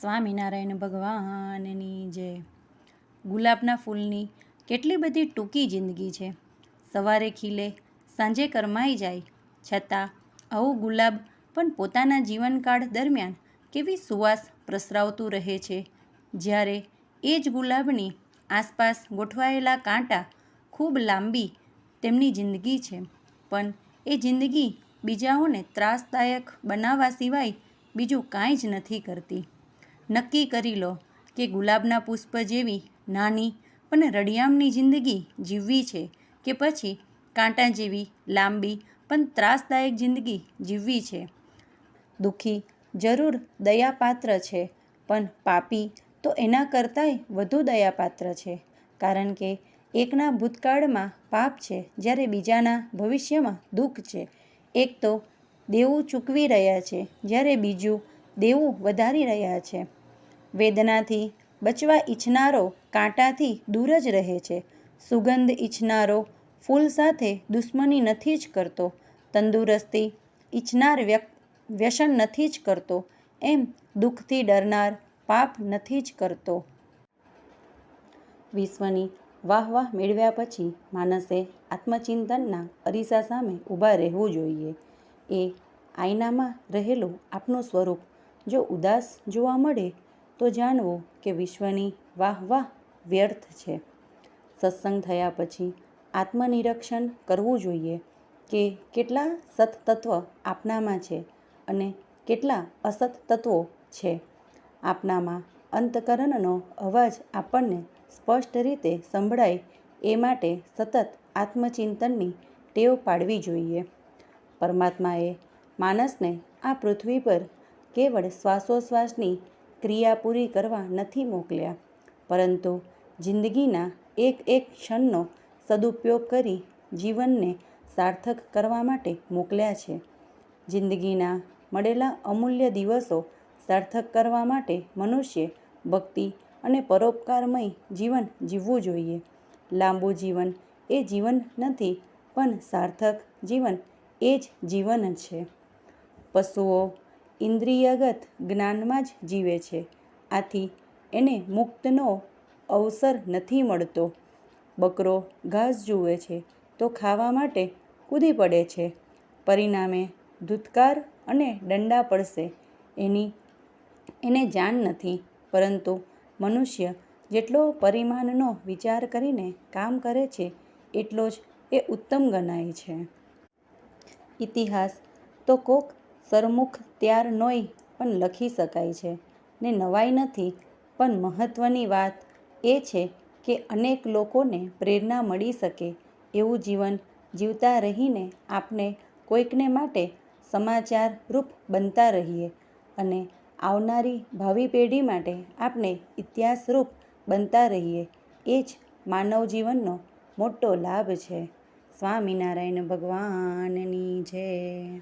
સ્વામિનારાયણ ભગવાનની જય ગુલાબના ફૂલની કેટલી બધી ટૂંકી જિંદગી છે. સવારે ખીલે, સાંજે કરમાઈ જાય, છતાં આવું ગુલાબ પણ પોતાના જીવનકાળ દરમિયાન કેવી સુવાસ પ્રસરાવતું રહે છે. જ્યારે એ જ ગુલાબની આસપાસ ગોઠવાયેલા કાંટા ખૂબ લાંબી તેમની જિંદગી છે. પણ એ જિંદગી બીજાઓને ત્રાસદાયક બનાવવા સિવાય બીજું કાંઈ જ નથી કરતી. નક્કી કરી લો કે ગુલાબના પુષ્પ જેવી નાની પણ રડિયામની જિંદગી જીવવી છે કે પછી કાંટા જેવી લાંબી પણ ત્રાસદાયક જિંદગી જીવવી છે. દુઃખી જરૂર દયાપાત્ર છે, પણ પાપી તો એના કરતાંય વધુ દયાપાત્ર છે, કારણ કે એકના ભૂતકાળમાં પાપ છે, જ્યારે બીજાના ભવિષ્યમાં દુઃખ છે. એક તો દેવું ચૂકવી રહ્યા છે, જ્યારે બીજું દેવું વધારી રહ્યા છે. વેદનાથી બચવા ઈચ્છનારો કાંટાથી દૂર જ રહે છે. સુગંધ ઈચ્છનારો ફૂલ સાથે દુશ્મની નથી જ કરતો. તંદુરસ્તી ઈચ્છનાર વ્યસન નથી જ કરતો. એમ દુઃખથી ડરનાર પાપ નથી જ કરતો. વિશ્વની વાહ વાહ મેળવ્યા પછી માણસે આત્મચિંતનના અરીસા સામે ઊભા રહેવું જોઈએ. એ આયનામાં રહેલું આપનું સ્વરૂપ જો ઉદાસ જોવા મળે તો જાણવું કે વિશ્વની વાહ વાહ વ્યર્થ છે. સત્સંગ થયા પછી આત્મનિરીક્ષણ કરવું જોઈએ કે કેટલા સત્તત્વ આપનામાં છે અને કેટલા અસત તત્વો છે. આપનામાં અંતકરણનો અવાજ આપણને સ્પષ્ટ રીતે સંભળાય એ માટે સતત આત્મચિંતનની ટેવ પાડવી જોઈએ. પરમાત્માએ માણસને આ પૃથ્વી પર કેવળ શ્વાસોશ્વાસની ક્રિયા પૂરી કરવા નથી મોકલ્યા. પરંતુ જિંદગીના એક એક ક્ષણનો સદુપયોગ કરી જીવનને સાર્થક કરવા માટે મોકલ્યા છે. જિંદગીના મળેલા અમૂલ્ય દિવસો સાર્થક કરવા માટે મનુષ્ય ભક્તિ અને પરોપકારમય જીવન જીવવું જોઈએ. લાંબુ જીવન એ જીવન નથી, પણ સાર્થક જીવન એ જ જીવન છે. પશુઓ ઇન્દ્રિયગત જ્ઞાનમાં જ જીવે છે. આથી એને મુક્તનો અવસર નથી મળતો. બકરો ઘાસ જુએ છે તો ખાવા માટે કૂદી પડે છે. પરિણામે ધૂતકાર અને દંડા પડશે. એની, એને જાણ નથી. પરંતુ મનુષ્ય જેટલો પરિમાણનો વિચાર કરીને કામ કરે છે, એટલો જ એ ઉત્તમ ગણાય છે. ઇતિહાસ તો કોક સરમુખત્યારનોય પણ લખી શકાય છે ને નવાઈ નથી, પણ મહત્ત્વની વાત એ છે કે અનેક લોકોને પ્રેરણા મળી શકે એવું જીવન જીવતા રહીને આપણે કોઈકને માટે સમાચારરૂપ બનતા રહીએ અને આવનારી ભાવિ પેઢી માટે આપણે ઇતિહાસરૂપ બનતા રહીએ, એ જ માનવ જીવનનો મોટો લાભ છે. સ્વામિનારાયણ ભગવાનની જય.